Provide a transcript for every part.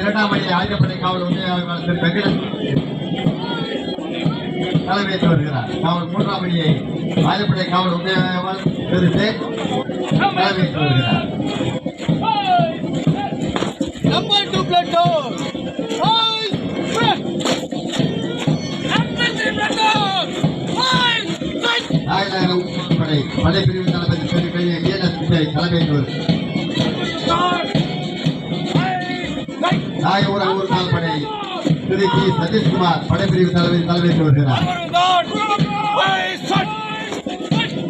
இரண்டாம் அணி ஆயுதப்படை காவல் உதவியாளர் திரு வெங்கடேஷ் தலைமையேற்று வருகிறார். காவல் மூன்றாம் அணியை ஆயுதப்படை காவல் உதவியாளர் திரு சேக் தலைமையேற்று வருகிறார். Platoon. Five, six. நாயநகர படை தளபதி தலைமையேற்று six. ஊர் கால்படை திருச்சி சதீஷ்குமார் படைப்பிரிவு தலைவர் தலைமையேற்று வருகிறார்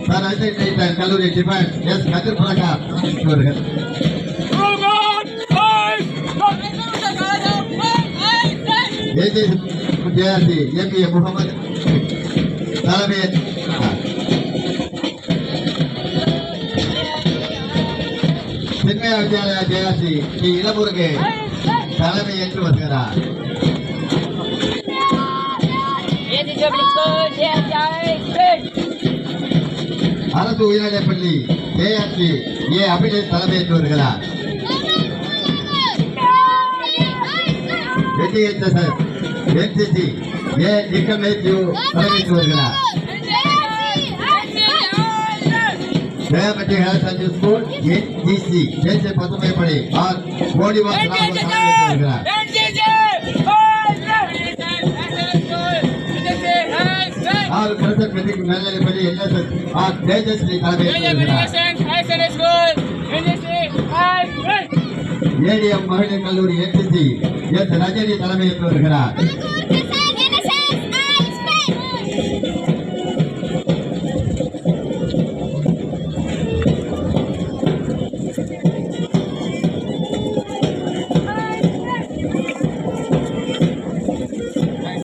சார் அஜய் டைட்டன் கல்லூரி டிஃபென்ஸ் எஸ். கதிர் பிரகாஷ் தலைமையேற்று வருகிறார் Five, எம் ஏ முகமது. தலைமை சின்மய வித்யாலயா ஜெயாசி ஸ்ரீ இளமுருகே. தலைமையேற்று வருகிறார். அரசு உயர்நிலைப்பள்ளி ஏஆர்சி ஏ அபிநேஷ் தலைமையேற்று வருகிறார். N D H S S N C C A Nikhil Mathew தலைமையேற்று வருகிறார். ஜெயமட்டி ஹேர் சர்வீஸ் ஸ்கூல் என்ஜிசி தேசிய பசுமை படை ஆர் கோடிவாஸ் ராமன் தலைமையேற்று வருகிறார் ஆர் பிரசன் மெட்ரிக் மேல்நிலைப்பள்ளி என்எஸ்எஸ் ஆர் தேஜஸ்ரீ தலைமையேற்று வருகிறார் ஏடிஎம் மகளிர் கல்லூரி என்சிசி எஸ் ரஜினி தலைமையேற்று வருகிறார்